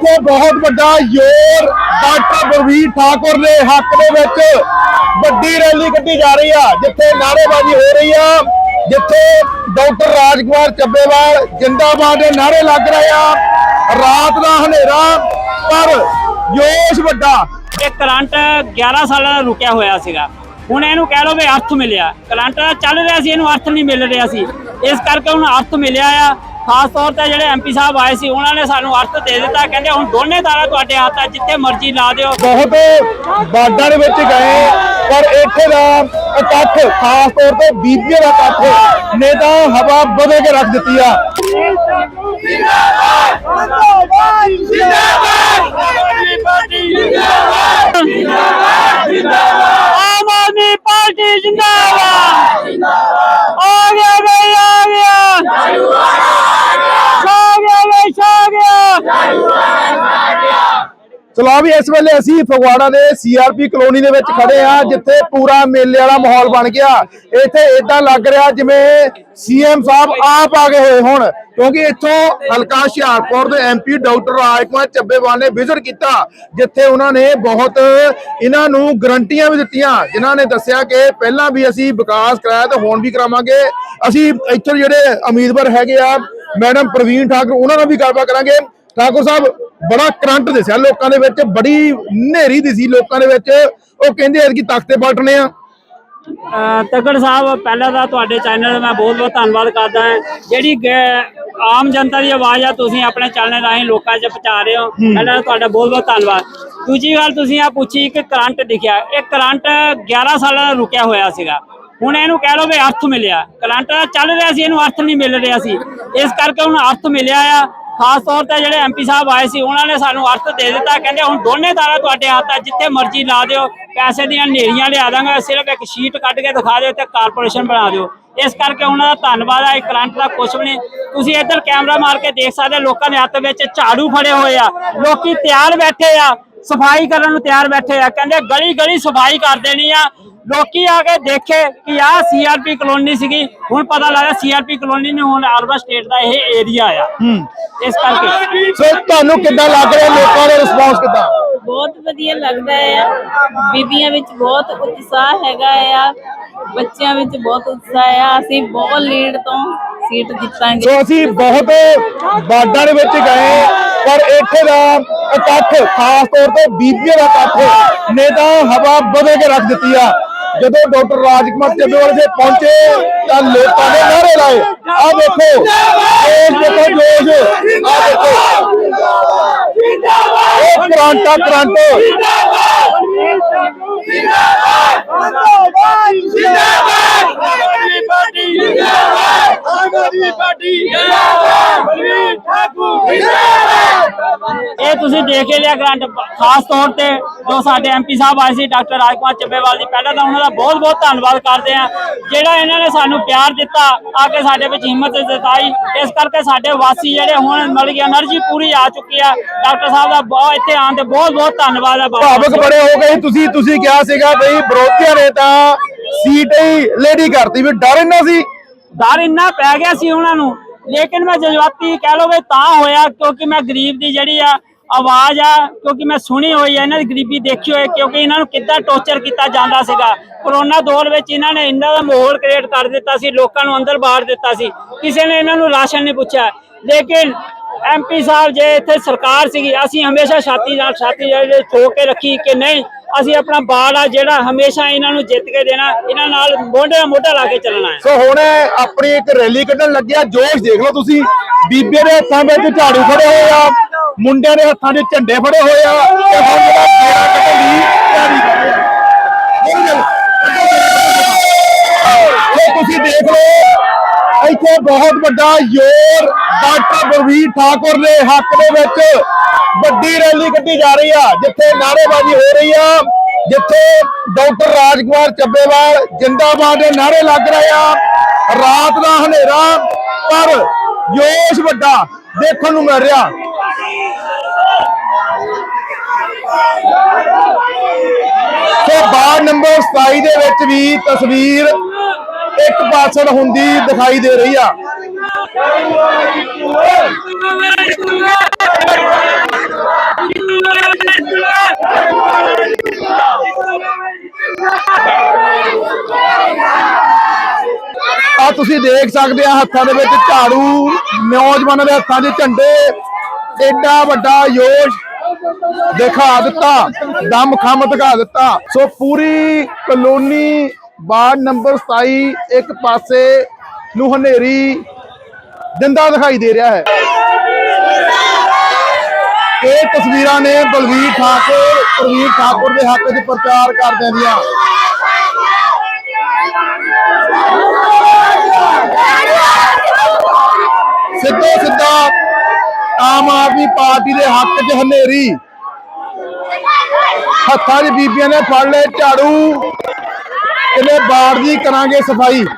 ਇੱਥੇ ਬਹੁਤ ਵੱਡਾ ਜ਼ੋਰ ਡਾਕਟਰ ਬਲਵੀਰ ਠਾਕੁਰ ਦੇ ਹੱਕ ਦੇ ਵਿੱਚ ਵੱਡੀ ਰੈਲੀ ਕੱਢੀ ਜਾ ਰਹੀ ਆ, ਜਿੱਥੇ ਨਾਅਰੇਬਾਜ਼ੀ ਹੋ ਰਹੀ ਆ, ਜਿੱਥੇ ਡਾਕਟਰ ਰਾਜਕੁਮਾਰ ਚੱਬੇਵਾਲ ਜਿੰਦਾਬਾਦ ਦੇ ਨਾਅਰੇ ਲੱਗ ਰਹੇ ਆ। ਰਾਤ ਦਾ ਹਨੇਰਾ, ਪਰ ਜੋਸ਼ ਵੱਡਾ। ਇਹ ਕਰੰਟ 11 ਸਾਲਾਂ ਦਾ ਰੁਕਿਆ ਹੋਇਆ ਸੀਗਾ। ਹੁਣ ਇਹਨੂੰ ਕਹਿ ਲਓ ਵੀ ਅਰਥ ਮਿਲਿਆ। ਕਰੰਟ ਤਾਂ ਚੱਲ ਰਿਹਾ ਸੀ, ਇਹਨੂੰ ਅਰਥ ਨਹੀਂ ਮਿਲ ਰਿਹਾ ਸੀ। ਇਸ ਕਰਕੇ ਹੁਣ ਅਰਥ ਮਿਲਿਆ ਆ। ਖਾਸ ਤੌਰ ਤੇ ਜਿਹੜੇ ਐਮਪੀ ਸਾਹਿਬ ਆਏ ਸੀ, ਉਹਨਾਂ ਨੇ ਸਾਨੂੰ ਅਰਥ ਦੇ ਦਿੱਤਾ, ਕਹਿੰਦੇ ਹੁਣ ਦੋਨੇ ਤਾਰਾ ਤੁਹਾਡੇ ਹੱਥ ਆ, ਜਿੱਥੇ ਮਰਜ਼ੀ ਲਾ ਦਿਓ। ਬਹੁਤ ਬਾਡਾਂ ਦੇ ਵਿੱਚ ਗਏ, ਪਰ ਇੱਥੇ ਦਾ ਇਕੱਠ ਖਾਸ ਤੌਰ ਤੇ ਬੀਬੀਆਂ ਦਾ ਇਕੱਠ ਨੇ ਤਾਂ ਹਵਾ ਬਦਲ ਕੇ ਰੱਖ ਦਿੱਤੀ ਆ ਆਮ ਆਦਮੀ ਪਾਰਟੀ ਜਿੰਦਾਬਾਦ ਆ ਗਿਆ ਬਈ ਆ ਗਿਆ ਛਾ ਗਿਆ ਬਈ ਛਾ ਗਿਆ ਚਲੋ ਵੀ ਇਸ ਵੇਲੇ ਅਸੀਂ ਫਗਵਾੜਾ ਦੇ ਸੀਆਰਪੀ ਕਲੋਨੀ ਦੇ ਵਿੱਚ ਖੜੇ ਆ ਜਿੱਥੇ ਪੂਰਾ ਮੇਲੇ ਵਾਲਾ ਮਾਹੌਲ ਬਣ ਗਿਆ। ਇੱਥੇ ਇਦਾਂ ਲੱਗ ਰਿਹਾ ਜਿਵੇਂ ਸੀਐਮ ਸਾਹਿਬ ਆਪ ਆ ਗਏ ਹੋਏ ਹੁਣ, ਕਿਉਂਕਿ ਇੱਥੋਂ ਹਲਕਾ ਹੁਸ਼ਿਆਰਪੁਰ ਦੇ ਐਮਪੀ ਡਾਕਟਰ ਰਾਜਕੁਮਾਰ ਚੱਬੇਵਾਲ ਨੇ ਵਿਜ਼ਿਟ ਕੀਤਾ, ਜਿੱਥੇ ਉਹਨਾਂ ਨੇ ਬਹੁਤ ਇਹਨਾਂ ਨੂੰ ਗਰੰਟੀਆਂ ਵੀ ਦਿੱਤੀਆਂ, ਜਿਨ੍ਹਾਂ ਨੇ ਦੱਸਿਆ ਕਿ ਪਹਿਲਾਂ ਵੀ ਅਸੀਂ ਵਿਕਾਸ ਕਰਾਇਆ ਤੇ ਹੁਣ ਵੀ ਕਰਾਵਾਂਗੇ। ਅਸੀਂ ਇੱਥੇ ਜਿਹੜੇ ਉਮੀਦਵਾਰ ਹੈਗੇ ਆ, ਮੈਡਮ ਪ੍ਰਵੀਨ ਠਾਕੁਰ, ਉਹਨਾਂ ਨਾਲ ਵੀ ਗੱਲਬਾਤ ਕਰਾਂਗੇ। ਠਾਕੁਰ ਸਾਹਿਬ ਬੜਾ ਕਰੰਟ ਦਿਸਿਆ ਲੋਕਾਂ ਦੇ ਵਿੱਚ ਬੜੀ ਹਨੇਰੀ ਦਿਸੀ ਲੋਕਾਂ ਦੇ ਵਿੱਚ। ਉਹ ਕਹਿੰਦੇ ਐਤਕੀ ਤਖਤੇ ਪਲਟਣੇ ਆ। ਤੱਕੜ ਸਾਹਿਬ ਪਹਿਲਾਂ ਤਾਂ ਤੁਹਾਡੇ ਚੈਨਲ ਦਾ ਮੈਂ ਬਹੁਤ ਬਹੁਤ ਧੰਨਵਾਦ ਕਰਦਾ ਹਾਂ। ਜਿਹੜੀ ਆਮ ਜਨਤਾ ਦੀ ਆਵਾਜ਼ ਆ ਤੁਸੀਂ ਆਪਣੇ ਚੈਨਲ ਰਾਹੀਂ ਲੋਕਾਂ 'ਚ ਪਹੁੰਚਾ ਰਹੇ ਹੋ। ਪਹਿਲਾਂ ਤੁਹਾਡਾ ਬਹੁਤ ਬਹੁਤ ਧੰਨਵਾਦ। ਦੂਜੀ ਗੱਲ ਤੁਸੀਂ ਆ ਪੁੱਛੀ ਕਿ ਕਰੰਟ ਦਿਖਿਆ। ਇਹ ਕਰੰਟ 11 ਸਾਲਾਂ ਦਾ ਰੁਕਿਆ ਹੋਇਆ ਸੀਗਾ। ਹੁਣ ਇਹਨੂੰ ਕਹਿ ਲਓ ਵੀ ਅਰਥ ਮਿਲਿਆ। ਕਰੰਟ ਚੱਲ ਰਿਹਾ ਸੀ ਇਹਨੂੰ ਅਰਥ ਨਹੀਂ ਮਿਲ ਰਿਹਾ ਸੀ। ਇਸ ਕਰਕੇ ਹੁਣ ਅਰਥ ਮਿਲਿਆ ਆ। ਖਾਸ ਤੌਰ ਤੇ ਜਿਹੜੇ ਐਮਪੀ ਸਾਹਿਬ ਆਏ ਸੀ, ਉਹਨਾਂ ਨੇ ਸਾਨੂੰ ਅਰਥ ਦੇ ਦਿੱਤਾ, ਕਹਿੰਦੇ ਹੁਣ ਦੋਨੇ ਤਾਰਾ ਤੁਹਾਡੇ ਹੱਥ ਆ, ਜਿੱਥੇ ਮਰਜ਼ੀ ਲਾ ਦਿਓ, ਪੈਸੇ ਦੀਆਂ ਨੇਰੀਆਂ ਲਿਆ ਦਾਂਗਾ, ਸਿਰਫ ਇੱਕ ਸ਼ੀਟ ਕੱਢ ਕੇ ਦਿਖਾ ਦਿਓ ਤੇ ਕਾਰਪੋਰੇਸ਼ਨ ਬਣਾ ਦਿਓ। ਇਸ ਕਰਕੇ ਉਹਨਾਂ ਦਾ ਧੰਨਵਾਦ ਆ ਕਰੰਟ ਦਾ ਕੁਛ ਵੀ ਨਹੀਂ। ਤੁਸੀਂ ਇੱਧਰ ਕੈਮਰਾ ਮਾਰ ਕੇ ਦੇਖ ਸਕਦੇ ਲੋਕਾਂ ਦੇ ਹੱਥ ਵਿੱਚ ਝਾੜੂ ਫੜੇ ਹੋਏ ਆ। ਲੋਕੀ ਤਿਆਰ ਬੈਠੇ ਆ, ਸਫ਼ਾਈ ਕਰਨ ਨੂੰ ਤਿਆਰ ਬੈਠੇ ਆ। ਕਹਿੰਦੇ ਗਲੀ ਗਲੀ ਸਫ਼ਾਈ ਕਰ ਦੇਣੀ ਆ ਲੋਕੀ ਆ ਕੇ ਦੇਖੇ ਕਿ ਆਹ ਸੀਆਰਪੀ ਕਲੋਨੀ ਸੀਗੀ। ਹੁਣ ਪਤਾ ਲੱਗਾ ਸੀਆਰਪੀ ਕਲੋਨੀ ਨੇ ਹੁਣ ਅਰਬਨ ਸਟੇਟ ਦਾ ਇਹ ਏਰੀਆ ਆ। ਇਸ ਕਰਕੇ। ਸੋ ਤੁਹਾਨੂੰ ਕਿੱਦਾਂ ਲੱਗ ਰਿਹਾ? ਲੋਕਾਂ ਦਾ ਰਿਸਪੌਂਸ ਕਿੱਦਾਂ? ਬਹੁਤ ਵਧੀਆ ਲੱਗਦਾ ਹੈ ਬੀਬੀਆਂ ਵਿੱਚ ਬਹੁਤ ਉਤਸ਼ਾਹ ਹੈਗਾ ਆ। ਬੱਚਿਆਂ ਵਿੱਚ ਬਹੁਤ ਉਤਸ਼ਾਹ ਆ। ਅਸੀਂ ਬਹੁਤ ਲੀਡ ਤੋਂ ਸੀਟ ਜਿੱਤਾਂਗੇ। ਸੋ ਅਸੀਂ ਬਹੁਤ ਬਾਡਾਂ ਦੇ ਵਿੱਚ ਗਏ ਪਰ ਇੱਥੇ ਦਾ ਇਕੱਠ ਖਾਸ ਤੌਰ ਤੇ ਬੀਬੀਆਂ ਦਾ ਇਕੱਠ ਨੇ ਤਾਂ ਹਵਾ ਬਦਲ ਕੇ ਰੱਖ ਦਿੱਤੀ ਆ। ਜਦੋਂ ਡਾਕਟਰ ਰਾਜਕੁਮਾਰ ਚੱਬੇਵਾਲ ਜੀ ਪਹੁੰਚੇ, ਤਾਂ ਲੋਕਾਂ ਨੇ ਨਾਰੇ ਲਾਏ। ਆ ਦੇਖੋ ਜੋਸ਼ ਦੇਖੋ ਜੋਸ਼ ਆ ਦੇਖੋ। ਇਹ ਕਰਾਂਟਾ, ਕਰੰਟ। ਇਹ ਤੁਸੀਂ ਦੇਖ ਹੀ ਲਿਆ ਗ੍ਰਾਂਟ ਖਾਸ ਤੌਰ ਤੇ ਜੋ ਸਾਡੇ ਐਮਪੀ ਸਾਹਿਬ ਆਏ ਸੀ ਡਾਕਟਰ ਰਾਜਕੁਮਾਰ ਚੱਬੇਵਾਲ ਜੀ ਪਹਿਲਾਂ ਤਾਂ ਉਹਨਾਂ ਦਾ ਬਹੁਤ-ਬਹੁਤ ਧੰਨਵਾਦ ਕਰਦੇ ਆ ਜਿਹੜਾ ਇਹਨਾਂ ਨੇ ਸਾਨੂੰ ਪਿਆਰ ਦਿੱਤਾ ਆ ਕੇ ਸਾਡੇ ਵਿੱਚ ਹਿੰਮਤ ਜਤਾਈ ਇਸ ਕਰਕੇ ਸਾਡੇ ਵਾਸੀ ਜਿਹੜੇ ਹੁਣ ਮਿਲ ਗਏ એનર્ਜੀ ਪੂਰੀ ਆ ਚੁੱਕੀ ਆ। ਡਾਕਟਰ ਸਾਹਿਬ ਦਾ ਬਹੁਤ ਇੱਥੇ ਆਉਣ ਤੇ ਬਹੁਤ-ਬਹੁਤ ਧੰਨਵਾਦ ਆ ਭਾਵਕ ਬੜੇ ਹੋ ਗਏ ਤੁਸੀਂ ਤੁਸੀਂ ਕਿਹਾ ਸੀਗਾ ਬਈ ਵਿਰੋਧੀਆਂ ਨੇ ਤਾਂ ਸੀਟ ਹੀ ਲੇਡੀ ਕਰਤੀ ਵੀ ਡਰ ਇੰਨਾ ਸੀ? ਡਰ ਇੰਨਾ ਪੈ ਗਿਆ ਸੀ ਉਹਨਾਂ ਨੂੰ। ਲੇਕਿਨ ਮੈਂ ਜਜ਼ਬਾਤੀ ਕਹਿ ਲਓ ਵੀ ਤਾਂ ਹੋਇਆ ਕਿਉਂਕਿ ਮੈਂ ਗਰੀਬ ਦੀ ਜਿਹੜੀ ਆ ਆਵਾਜ਼ ਆ, ਕਿਉਂਕਿ ਮੈਂ ਸੁਣੀ ਹੋਈ ਹੈ ਇਹਨਾਂ ਦੀ ਗਰੀਬੀ ਦੇਖੀ ਹੋਈ ਕਿਉਂਕਿ ਇਹਨਾਂ ਨੂੰ ਕਿੱਦਾਂ ਟੌਰਚਰ ਕੀਤਾ ਜਾਂਦਾ ਸੀਗਾ। ਕਰੋਨਾ ਦੌਰ ਵਿੱਚ ਇਹਨਾਂ ਨੇ ਇੰਨਾ ਦਾ ਮਾਹੌਲ ਕ੍ਰੀਏਟ ਕਰ ਦਿੱਤਾ ਸੀ, ਲੋਕਾਂ ਨੂੰ ਅੰਦਰ ਬਾਹਰ ਦਿੱਤਾ ਸੀ। ਕਿਸੇ ਨੇ ਇਹਨਾਂ ਨੂੰ ਰਾਸ਼ਨ ਨਹੀਂ ਪੁੱਛਿਆ। ਲੇਕਿਨ ਐਮਪੀ ਸਾਹਿਬ ਜੇ ਇੱਥੇ ਸਰਕਾਰ ਸੀਗੀ, ਅਸੀਂ ਹਮੇਸ਼ਾ ਛਾਤੀ ਨਾਲ ਛਾਤੀ ਜਿਹੜੇ ਠੋਕ ਕੇ ਰੱਖੀ ਕਿ ਨਹੀਂ, ਅਸੀਂ ਆਪਣਾ ਬਾਲ ਆ ਜਿਹੜਾ ਹਮੇਸ਼ਾ ਇਹਨਾਂ ਨੂੰ ਜਿੱਤ ਕੇ ਦੇਣਾ, ਇਹਨਾਂ ਨਾਲ ਮੋਢੇ ਨਾਲ ਮੋਢਾ ਲਾ ਕੇ ਚੱਲਣਾ ਹੈ। ਸੋ ਹੁਣ ਆਪਣੀ ਇੱਕ ਰੈਲੀ ਕੱਢਣ ਲੱਗਿਆ, ਜੋਸ਼ ਦੇਖ ਲਓ ਤੁਸੀਂ। ਬੀਬੇ ਦੇ ਹੱਥਾਂ ਵਿੱਚ ਝਾੜੂ ਫੜੇ ਹੋਏ ਆ। ਮੁੰਡਿਆਂ ਦੇ ਹੱਥਾਂ 'ਚ ਝੰਡੇ ਫੜੇ ਹੋਏ ਆ ਤੇ ਹੁਣ ਜਿਹੜਾ ਫੇਰਾ ਕੱਢਣ ਦੀ ਤਿਆਰੀ ਕਰ ਰਹੇ ਆ। ਸੋ ਤੁਸੀਂ ਦੇਖ ਲਓ, ਇੱਥੇ ਬਹੁਤ ਵੱਡਾ ਜ਼ੋਰ ਡਾਕਟਰ ਬਲਵੀਰ ਠਾਕੁਰ ਦੇ ਹੱਕ ਦੇ ਵਿੱਚ ਵੱਡੀ ਰੈਲੀ ਕੱਢੀ ਜਾ ਰਹੀ ਆ, ਜਿੱਥੇ ਨਾਅਰੇਬਾਜ਼ੀ ਹੋ ਰਹੀ ਆ, ਜਿੱਥੇ ਡਾਕਟਰ ਰਾਜਕੁਮਾਰ ਚੱਬੇਵਾਲ ਜਿੰਦਾਬਾਦ ਦੇ ਨਾਰੇ ਲੱਗ ਰਹੇ ਆ। ਰਾਤ ਦਾ ਹਨੇਰਾ, ਪਰ ਜੋਸ਼ ਵੱਡਾ ਦੇਖਣ ਨੂੰ ਮਿਲ ਰਿਹਾ। ਤੇ ਬਾਰ ਨੰਬਰ 27 ਦੇ ਵਿੱਚ ਵੀ ਤਸਵੀਰ ਇੱਕ ਪਾਸੜ ਹੁੰਦੀ ਦਿਖਾਈ ਦੇ ਰਹੀ ਆ। ਆ ਤੁਸੀਂ ਦੇਖ ਸਕਦੇ ਆ ਹੱਥਾਂ ਦੇ ਵਿੱਚ ਝਾੜੂ, ਨੌਜਵਾਨਾਂ ਦੇ ਹੱਥਾਂ ਦੇ ਝੰਡੇ, ਏਡਾ ਵੱਡਾ ਯੋਸ਼ ਦਿਖਾ ਦਿੱਤਾ, ਦਮ ਖਮ ਦਿਖਾ ਦਿੱਤਾ। ਸੋ ਪੂਰੀ ਕਲੋਨੀ ਵਾਰਡ ਨੰਬਰ 27 ਇੱਕ ਪਾਸੇ ਨੂੰ ਹਨੇਰੀ ਦਿੰਦਾ ਦਿਖਾਈ ਦੇ ਰਿਹਾ ਹੈ। ਇਹ ਤਸਵੀਰਾਂ ਨੇ ਬਲਵੀਰ ਠਾਕੁਰ ਪ੍ਰਵੀਰ ਠਾਕੁਰ ਦੇ ਹੱਕ 'ਚ ਪ੍ਰਚਾਰ ਕਰਦਿਆਂ ਦੀਆਂ। ਸਿੱਧੋ ਸਿੱਧਾ ਆਮ ਆਦਮੀ ਪਾਰਟੀ ਦੇ ਹੱਕ 'ਚ ਹਨੇਰੀ ਹੱਥਾਂ 'ਚ ਬੀਬੀਆਂ ਨੇ ਫੜ ਲਏ ਝਾੜੂ। ਇਹਨੇ ਬਾੜ ਦੀ ਕਰਾਂਗੇ ਸਫ਼ਾਈ।